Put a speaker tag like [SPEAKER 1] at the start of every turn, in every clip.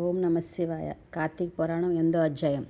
[SPEAKER 1] ఓం నమ శివాయ. కార్తీక పురాణం ఎందో అధ్యాయం.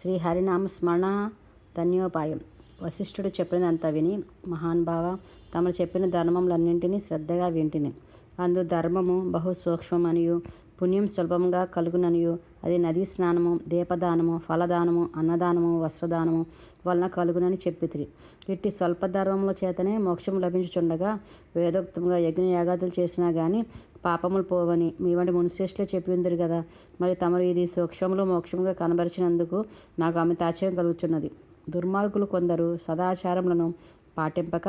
[SPEAKER 1] శ్రీ హరినామ స్మరణ ధన్యోపాయం. వశిష్ఠుడు చెప్పినదంతా విని మహానుభావ తమరు చెప్పిన ధర్మములన్నింటినీ శ్రద్ధగా వింటిని. అందు ధర్మము బహు సూక్ష్మమనియు పుణ్యం సులభంగా కలుగుననియు. అది నదీ స్నానము దీపదానము ఫలదానము అన్నదానము వస్త్రదానము వలన కలుగునని చెప్పితిరి. ఇట్టి స్వల్పధర్మముల చేతనే మోక్షం లభించుచుండగా వేదోక్తంగా యజ్ఞయాగాదులు చేసినా కానీ పాపములు పోవని మీ వంటి మునిశ్రేష్ఠులే చెప్పి ఉందిరు కదా మరి తమరు ఇది సూక్ష్మంలో మోక్షముగా కనబరిచినందుకు నాకు అమిత ఆశ్చర్యం కలుగుచున్నది. దుర్మార్గులు కొందరు సదాచారములను పాటింపక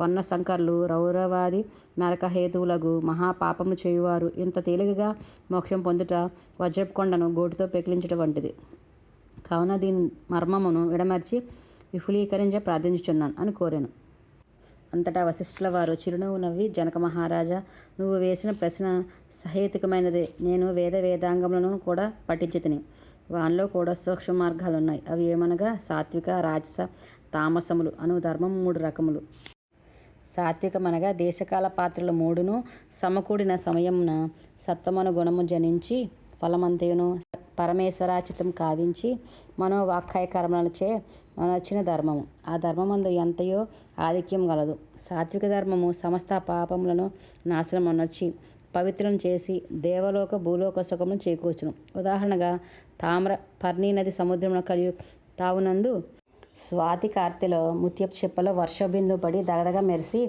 [SPEAKER 1] వన్న సంకర్లు రౌరవాది నరకహేతువులకు మహాపాపము చేయువారు. ఇంత తేలికగా మోక్షం పొందుట వజ్రపు కొండను గోటుతో పెకిలించడం వంటిది. కావున దీని మర్మమును విడమర్చి విఫులీకరించ ప్రార్థించుచున్నాను అని కోరాను. అంతటా వశిష్ఠుల వారు చిరునవ్వు నవ్వి జనక మహారాజా నువ్వు వేసిన ప్రశ్న సహేతుకమైనదే. నేను వేద వేదాంగములను కూడా పఠించితిని. వానిలో కూడా సూక్ష్మ మార్గాలు ఉన్నాయి అవి ఏమనగా సాత్విక రాజస తామసములు అను ధర్మం మూడు రకములు. సాత్వికమనగా దేశకాల పాత్రలు మూడును సమకూడిన సమయమున సత్వమను గుణము జనించి ఫలమంతయును పరమేశ్వరాచితం కావించి మనోవాక్కాయ కర్మలచే మనొచ్చిన ధర్మము. ఆ ధర్మమందు ఎంతయో ఆధిక్యం గలదు. సాత్విక ధర్మము సమస్త పాపములను నాశనం అనొచ్చి పవిత్రం చేసి దేవలోక భూలోక సుఖమును చేకూర్చును. ఉదాహరణగా తామ్ర పర్ణీ నది సముద్రంలో కలిగి తావునందు స్వాతి కార్తెలో ముత్యపు చెప్పలో వర్షబిందు పడి దగదగ మెరిసి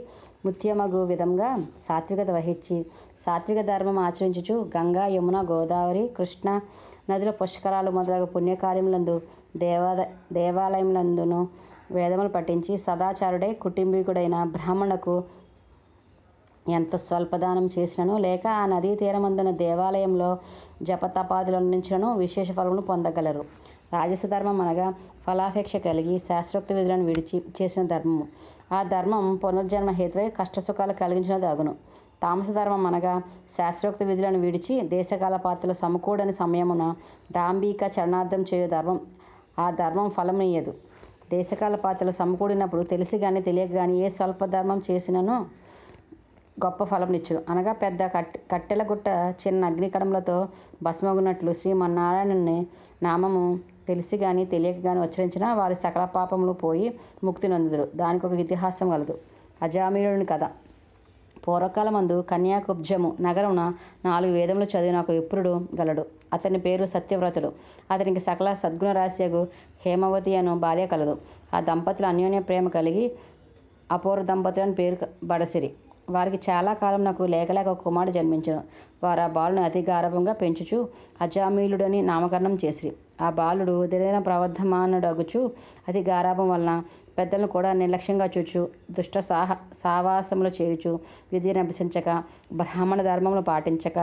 [SPEAKER 1] ముత్యమగు విధంగా సాత్వికత వహించి సాత్విక ధర్మం ఆచరించుచు గంగా యమున గోదావరి కృష్ణ నదుల పుష్కరాలు మొదలగు పుణ్యకార్యములందు దేవాద దేవాలయములందును వేదములు పఠించి సదాచారుడై కుటుంబీకుడైన బ్రాహ్మణకు ఎంత స్వల్పదానం చేసినను లేక ఆ నదీ తీరమందున దేవాలయంలో జపతపాదులు అందించినను విశేష ఫలమును పొందగలరు. రాజస ధర్మం అనగా ఫలాపేక్ష కలిగి శాస్త్రోక్త విధులను విడిచి చేసిన ధర్మము. ఆ ధర్మం పునర్జన్మ హేతువై కష్టసుఖాలు కలిగించినది అగును తామస ధర్మం అనగా శాస్త్రోక్త విధులను విడిచి దేశకాల పాత్రలు సమకూడని సమయమున డాంబిక చరణార్థం చేయు ధర్మం ఆ ధర్మం ఫలమయ్యదు దేశకాల పాత్రలు సమకూడినప్పుడు తెలిసి కానీ తెలియక కానీ ఏ స్వల్ప ధర్మం చేసినను గొప్ప ఫలంనిచ్చును అనగా పెద్ద కట్ కట్టెల గుట్ట చిన్న అగ్నికడములతో భస్మగున్నట్లు శ్రీమన్నారాయణుని నామము తెలిసి కానీ తెలియక కానీ ఉచ్చరించిన వారి సకల పాపములు పోయి ముక్తి నొందుదురు. దానికి ఒక ఇతిహాసం కలదు. అజామీయుడిని కథ. పూర్వకాలమందు కన్యాకుబ్జము నగరమున నాలుగు వేదములు చదివిన ఒక విప్రుడు గలడు. అతని పేరు సత్యవ్రతుడు. అతనికి సకల సద్గుణ రాశ్యకు హేమవతి అను భార్య కలదు. ఆ దంపతులు అన్యోన్య ప్రేమ కలిగి అపూర్వ దంపతులు అని పేరు బడసిరి. వారికి చాలా కాలం నాకు లేకలేక ఒక కుమారుడు జన్మించను. వారు ఆ బాలుని అతి గారభంగా పెంచుచు అజామీలుడని నామకరణం చేసిరి. ఆ బాలుడు దిన ప్రవర్ధమానుడగుచు అతి గారాభం వలన పెద్దలను కూడా నిర్లక్ష్యంగా చూచు దుష్ట సాహ సావాసములు చేయుచు విధిని అభ్యసించక బ్రాహ్మణ ధర్మములు పాటించక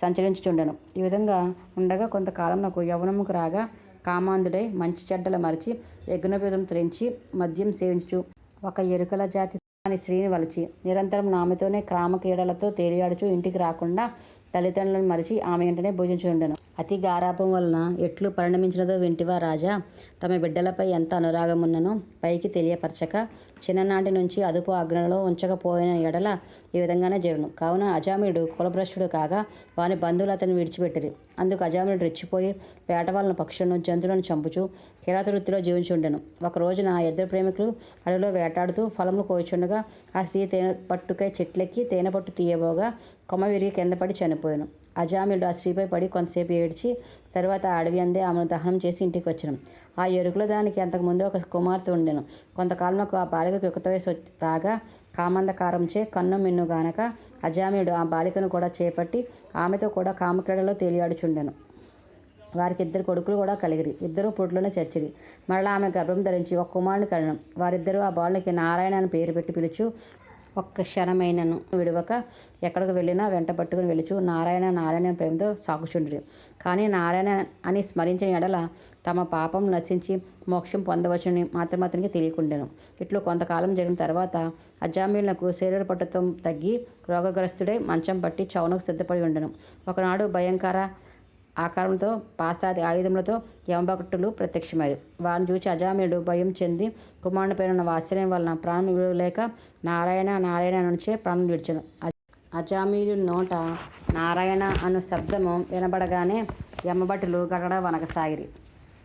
[SPEAKER 1] సంచరించుచుండెను. ఈ విధంగా ఉండగా కొంతకాలం నాకు యవనముకు రాగా కామాంధుడై మంచి చెడ్డలు మరిచి యజ్ఞపీతం త్రించి మద్యం సేవించు ఒక ఎరుకల జాతి అని స్త్రీని వలిచి నిరంతరం ఆమెతోనే క్రామకీడలతో తేలియాడుచు ఇంటికి రాకుండా తల్లిదండ్రులను మరిచి ఆమె వెంటనే భోజించుండెను అతి గారాపం వలన ఎట్లు పరిణమించినదో వింటివా రాజా. తమ బిడ్డలపై ఎంత అనురాగమున్ననో పైకి తెలియపరచక చిన్ననాటి నుంచి అదుపు అగ్నిలో ఉంచకపోయిన ఎడల ఈ విధంగానే జరును. కావున అజామీయుడు కులభ్రష్టుడు కాగా వాని బంధువులు అతను విడిచిపెట్టిరి. అందుకు అజామిడు రెచ్చిపోయి వేట పక్షులను జంతువులను చంపుచు కిరాత వృత్తిలో జీవించుండెను. ఒక రోజున ఆ ఇద్దరు ప్రేమికులు అడవిలో వేటాడుతూ ఫలములు కోయిచుండగా ఆ స్త్రీ తేనె పట్టుకై చెట్లెక్కి తేనె పట్టు తీయబోగా కొమ్మ విరిగి కింద పడి చనిపోయాను. అజామిడు ఆ స్త్రీపై పడి కొంతసేపు ఏడ్చి తర్వాత అడవి అందే ఆమెను దహనం చేసి ఇంటికి వచ్చాను. ఆ ఎరుకుల దానికి అంతకుముందు ఒక కుమార్తె ఉండెను. కొంతకాలంలో ఆ బాలికకు యుక్త వయసు రాగా కామందకారంచే కన్ను మిన్ను గానక అజామిడు ఆ బాలికను కూడా చేపట్టి ఆమెతో కూడా కామక్రీడలో తేలియాడుచుండెను. వారికి ఇద్దరు కొడుకులు కూడా కలిగిరి. ఇద్దరు పుట్లోనే చచ్చిరి. మరలా ఆమె గర్భం ధరించి ఒక కుమారుని కలిగిన వారిద్దరూ ఆ బాలునికి నారాయణ అని పేరు పెట్టి పిలుచు ఒక్క క్షణమైనను. విడవక ఎక్కడికి వెళ్ళినా వెంట పట్టుకుని వెలుచు నారాయణ నారాయణ ప్రేమతో సాగుచుండ్రి. కానీ నారాయణ అని స్మరించిన ఎడల తమ పాపం నశించి మోక్షం పొందవచ్చని మాత్రం అతనికి తెలియకుండాను. ఇట్లు కొంతకాలం జరిగిన తర్వాత అజామీలకు శరీర పట్టుత్వం తగ్గి రోగగ్రస్తుడై మంచం పట్టి చౌనకు సిద్ధపడి ఉండను. ఒకనాడు భయంకర ఆకారంతో పాసాది ఆయుధములతో యమభక్తులు ప్రత్యక్షమయ్యారు. వారిని చూసి అజామీయుడు భయం చెంది కుమారుని పేరున్న వాత్సల్యం వలన ప్రాణం విడవలేక నారాయణ నారాయణ నుంచే ప్రాణం విడిచాను అజామీయుడు నోట నారాయణ అను శబ్దము వినబడగానే యమభటులు గడగడ వనకసాగిరి.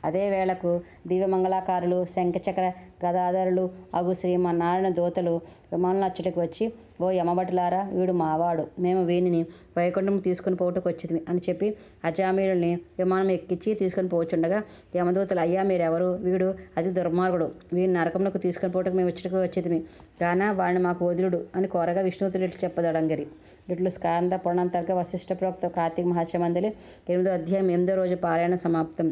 [SPEAKER 1] అదే వేళకు దివ్యమంగళాకారులు శంఖచక్ర గదాధరులు అగు శ్రీమన్నారాయణ దూతలు విమానంలో అచ్చటికి వచ్చి ఓ యమభటులారా వీడు మావాడు. మేము వీనిని వైకుంఠం తీసుకుని పోటుకు వచ్చింది అని చెప్పి అజామీయుల్ని విమానం ఎక్కించి తీసుకొని పోవచ్చుండగా యమదూతలు అయ్యా మీరెవరు? వీడు అది దుర్మార్గుడు. వీడిని నరకంలోకి తీసుకొని పోటుకు మేము వచ్చటికి వచ్చేది గాన వాడిని మాకు వదులుడు అని కోరగా విష్ణుతులు ఇట్లు చెప్పదడంగిరి ఇట్లు స్కాంద పురాణాంతర్గ వశిష్ఠ ప్రోక్త కార్తీక మహాశ్రమందలి ఎనిమిదో అధ్యాయం ఎనిమిదో రోజు పారాయణ సమాప్తం.